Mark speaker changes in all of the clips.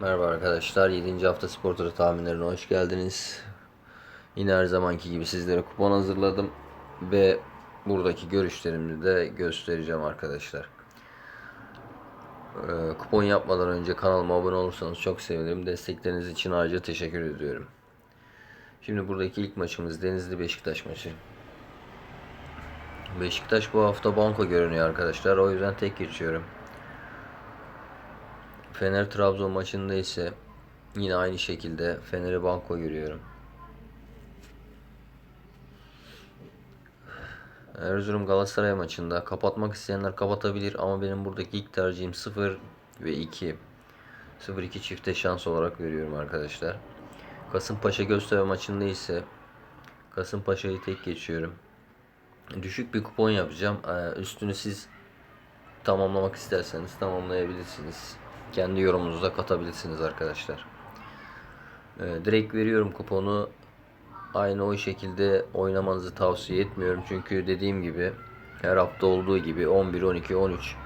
Speaker 1: Merhaba arkadaşlar. 7. hafta spor turu tahminlerine hoş geldiniz. Yine her zamanki gibi sizlere kupon hazırladım ve buradaki görüşlerimi de göstereceğim arkadaşlar. Ee, kupon yapmadan önce kanalıma abone olursanız çok sevinirim. Destekleriniz için ayrıca teşekkür ediyorum. Şimdi buradaki ilk maçımız Denizli Beşiktaş maçı. Beşiktaş bu hafta banko görünüyor arkadaşlar. O yüzden tek geçiyorum. Fener Trabzon maçında ise yine aynı şekilde Fener'i banko görüyorum. Erzurum Galatasaray maçında kapatmak isteyenler kapatabilir ama benim buradaki ilk tercihim 0 ve 2. 0-2 çifte şans olarak veriyorum arkadaşlar. Kasımpaşa Göztepe maçında ise Kasımpaşa'yı tek geçiyorum. Düşük bir kupon yapacağım. Ee, Üstünü siz tamamlamak isterseniz tamamlayabilirsiniz. Kendi yorumunuzu da katabilirsiniz arkadaşlar. Ee, direkt veriyorum kuponu. Aynı o şekilde oynamanızı tavsiye etmiyorum. Çünkü dediğim gibi her hafta olduğu gibi 11, 12, 13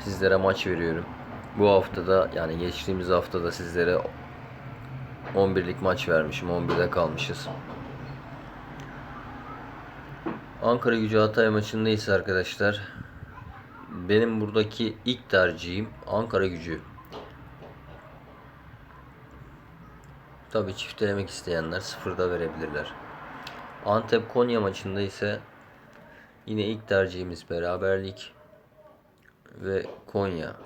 Speaker 1: sizlere maç veriyorum. Bu haftada yani geçtiğimiz haftada sizlere 11'lik maç vermişim. 11'de kalmışız. Ankara Gücü Hatay maçında ise arkadaşlar benim buradaki ilk tercihim Ankara Gücü. Tabi çiftelemek isteyenler sıfırda verebilirler. Antep Konya maçında ise yine ilk tercihimiz beraberlik ve Konya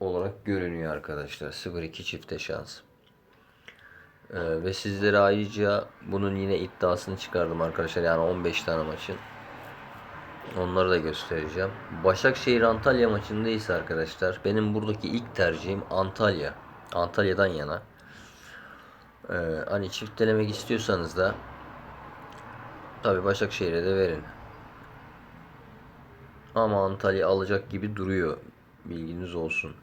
Speaker 1: olarak görünüyor arkadaşlar. 0-2 çifte şans. Ee, ve sizlere ayrıca bunun yine iddiasını çıkardım arkadaşlar. Yani 15 tane maçın. Onları da göstereceğim. Başakşehir Antalya maçında ise arkadaşlar benim buradaki ilk tercihim Antalya. Antalya'dan yana. Ee, hani çift denemek istiyorsanız da tabi Başakşehir'e de verin. Ama Antalya alacak gibi duruyor. Bilginiz olsun.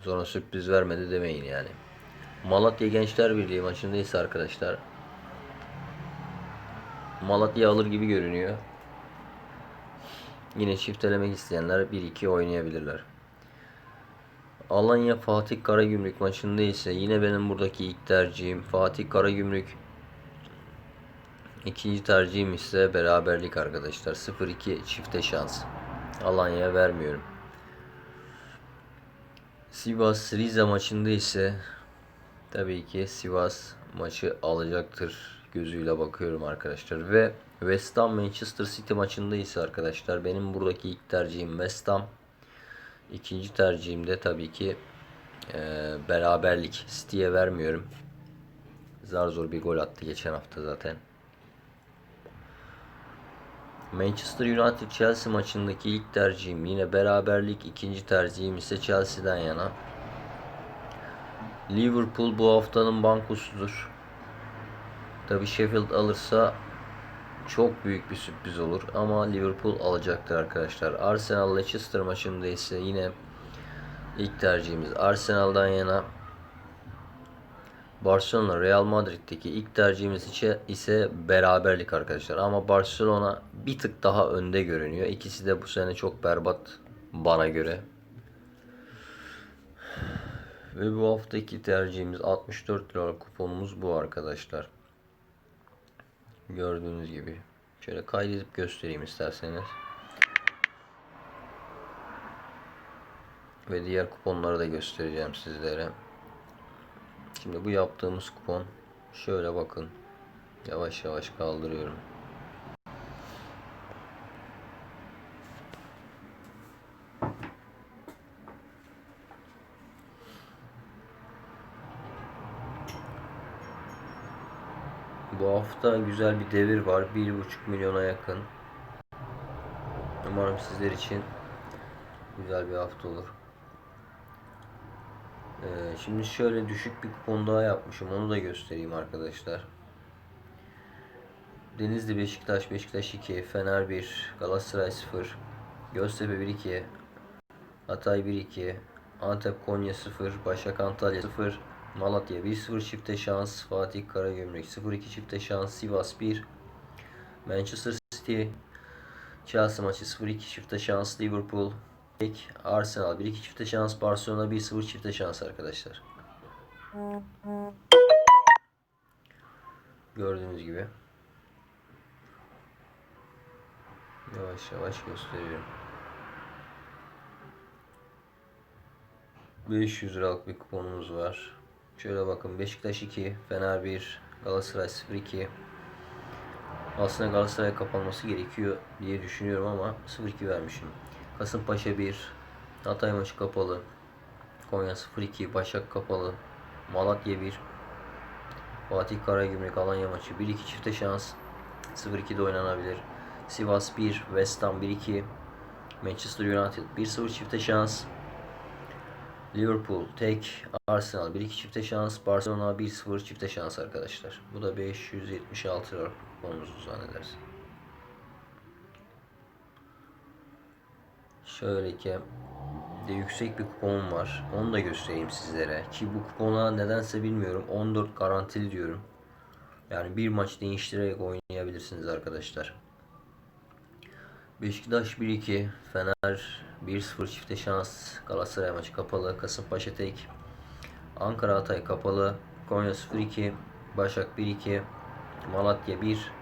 Speaker 1: Sonra sürpriz vermedi demeyin yani. Malatya Gençler Birliği maçında ise arkadaşlar Malatya alır gibi görünüyor. Yine çiftelemek isteyenler 1-2 oynayabilirler. Alanya Fatih Karagümrük maçında ise yine benim buradaki ilk tercihim Fatih Karagümrük. İkinci tercihim ise beraberlik arkadaşlar. 0-2 çifte şans. Alanya'ya vermiyorum. Sivas Rize maçında ise tabii ki Sivas maçı alacaktır gözüyle bakıyorum arkadaşlar ve West Ham Manchester City maçında ise arkadaşlar benim buradaki ilk tercihim West Ham. İkinci tercihim de tabii ki e, beraberlik. City'ye vermiyorum. Zar zor bir gol attı geçen hafta zaten. Manchester United Chelsea maçındaki ilk tercihim yine beraberlik. ikinci tercihim ise Chelsea'den yana. Liverpool bu haftanın bankosudur. Tabi Sheffield alırsa çok büyük bir sürpriz olur ama Liverpool alacaktır arkadaşlar. Arsenal Leicester maçında ise yine ilk tercihimiz Arsenal'dan yana. Barcelona Real Madrid'deki ilk tercihimiz ise beraberlik arkadaşlar. Ama Barcelona bir tık daha önde görünüyor. İkisi de bu sene çok berbat bana göre. Ve bu haftaki tercihimiz 64 lira kuponumuz bu arkadaşlar. Gördüğünüz gibi. Şöyle kaydedip göstereyim isterseniz. Ve diğer kuponları da göstereceğim sizlere. Şimdi bu yaptığımız kupon şöyle bakın. Yavaş yavaş kaldırıyorum. Hafta güzel bir devir var. 1,5 milyona yakın. Umarım sizler için güzel bir hafta olur. Ee, şimdi şöyle düşük bir kupon daha yapmışım. Onu da göstereyim arkadaşlar. Denizli Beşiktaş, Beşiktaş 2, Fener 1, Galatasaray 0, Göztepe 1-2, Hatay 1-2, Antep Konya 0, Başak Antalya 0, Malatya 1-0 çifte şans, Fatih Karagümrük 0-2 çifte şans, Sivas 1, Manchester City, Chelsea maçı 0-2 çifte şans, Liverpool. Arsenal 1-2 çifte şans. Barcelona 1-0 çifte şans arkadaşlar. Gördüğünüz gibi. Yavaş yavaş gösteriyorum. 500 liralık bir kuponumuz var. Şöyle bakın Beşiktaş 2, Fener 1, Galatasaray 0-2. Aslında Galatasaray kapanması gerekiyor diye düşünüyorum ama 0-2 vermişim. Kasımpaşa 1, Hatay maçı kapalı. Konya 0-2, Başak kapalı. Malatya 1, Fatih Karagümrük Alanya maçı 1-2 çifte şans. 0-2 de oynanabilir. Sivas 1, West Ham 1-2. Manchester United 1-0 çifte şans. Liverpool tek, Arsenal 1-2 çifte şans, Barcelona 1-0 çifte şans arkadaşlar. Bu da 576 lira kuponumuzu zannedersin. Şöyle ki de yüksek bir kuponum var. Onu da göstereyim sizlere. Ki bu kupona nedense bilmiyorum 14 garantili diyorum. Yani bir maç değiştirerek oynayabilirsiniz arkadaşlar. Beşiktaş 1-2, Fener 1-0 çifte şans, Galatasaray maçı kapalı, Kasımpaşa tek, Ankara Hatay kapalı, Konya 0-2, Başak 1-2, Malatya 1,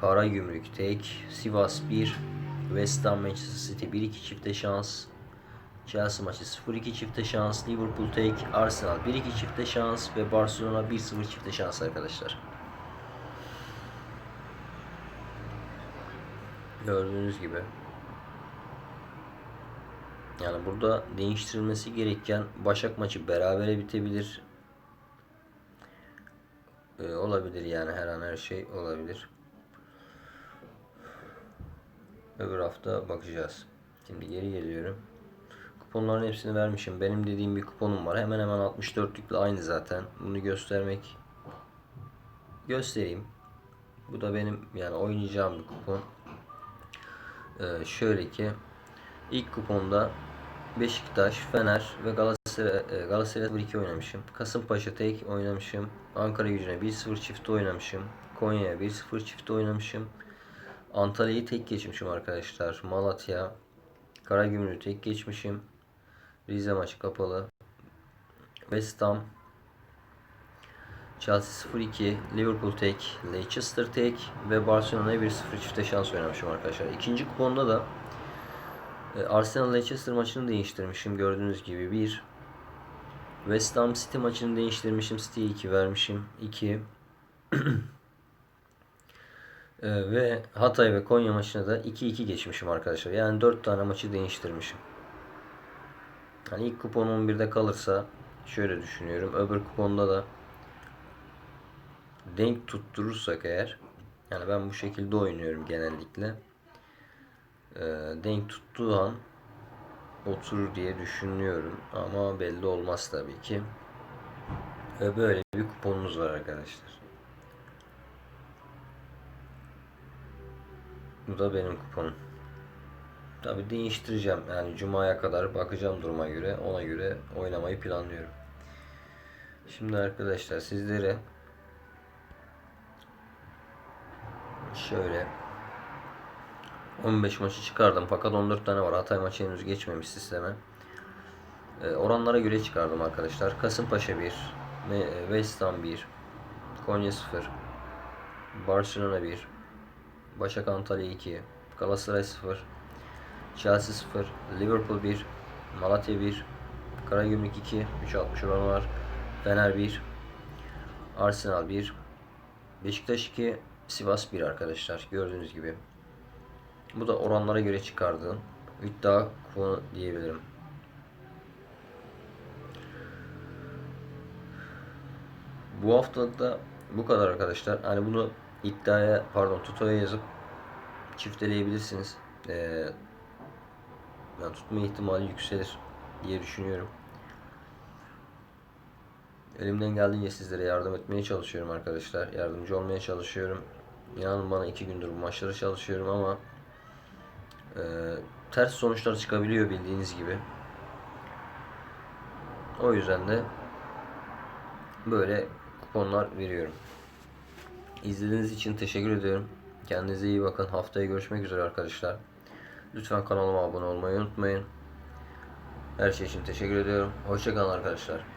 Speaker 1: Karagümrük tek, Sivas 1, West Ham Manchester City 1-2 çifte şans, Chelsea maçı 0-2 çifte şans, Liverpool tek, Arsenal 1-2 çifte şans ve Barcelona 1-0 çifte şans arkadaşlar. Gördüğünüz gibi. Yani burada değiştirilmesi gereken Başak maçı berabere bitebilir. Ee, olabilir yani her an her şey olabilir. Öbür hafta bakacağız. Şimdi geri geliyorum. Kuponların hepsini vermişim. Benim dediğim bir kuponum var. Hemen hemen 64'lükle aynı zaten. Bunu göstermek göstereyim. Bu da benim yani oynayacağım bir kupon. Ee, şöyle ki ilk kuponda Beşiktaş, Fener ve Galatasaray e, Galatasaray 2 oynamışım. Kasımpaşa tek oynamışım. Ankara Gücü'ne 1-0 çifte oynamışım. Konya'ya 1-0 çifte oynamışım. Antalya'yı tek geçmişim arkadaşlar. Malatya, Karagümrük'ü tek geçmişim. Rize maçı kapalı. West Ham, Chelsea 0-2, Liverpool tek, Leicester tek ve Barcelona'ya 1-0 çifte şans oynamışım arkadaşlar. İkinci kuponda da e, Arsenal Leicester maçını değiştirmişim gördüğünüz gibi 1. West Ham City maçını değiştirmişim. City'ye 2 vermişim. 2. E, ve Hatay ve Konya maçına da 2-2 geçmişim arkadaşlar. Yani 4 tane maçı değiştirmişim. Yani ilk kupon 11'de kalırsa şöyle düşünüyorum. Öbür kuponda da denk tutturursak eğer yani ben bu şekilde oynuyorum genellikle. Ee, denk tuttuğu an oturur diye düşünüyorum ama belli olmaz tabii ki. Ve böyle bir kuponumuz var arkadaşlar. Bu da benim kuponum. Tabi değiştireceğim. Yani cumaya kadar bakacağım duruma göre. Ona göre oynamayı planlıyorum. Şimdi arkadaşlar sizlere şöyle 15 maçı çıkardım fakat 14 tane var. Hatay maçı henüz geçmemiş sisteme. E, oranlara göre çıkardım arkadaşlar. Kasımpaşa 1, West Ham 1, Konya 0, Barcelona 1, Başak Antalya 2, Galatasaray 0, Chelsea 0, Liverpool 1, Malatya 1, Karagümrük 2, 3.60 oranı var. Fener 1, Arsenal 1, Beşiktaş 2, Sivas 1 arkadaşlar. Gördüğünüz gibi. Bu da oranlara göre çıkardığım iddia kuponu diyebilirim. Bu haftalıkta bu kadar arkadaşlar. Hani bunu iddiaya pardon tutoya yazıp çifteleyebilirsiniz. Ee, yani tutma ihtimali yükselir diye düşünüyorum. Elimden geldiğince sizlere yardım etmeye çalışıyorum arkadaşlar. Yardımcı olmaya çalışıyorum. İnanın bana iki gündür bu maçları çalışıyorum ama e, ters sonuçlar çıkabiliyor bildiğiniz gibi. O yüzden de böyle kuponlar veriyorum. İzlediğiniz için teşekkür ediyorum. Kendinize iyi bakın. Haftaya görüşmek üzere arkadaşlar. Lütfen kanalıma abone olmayı unutmayın. Her şey için teşekkür ediyorum. Hoşçakalın arkadaşlar.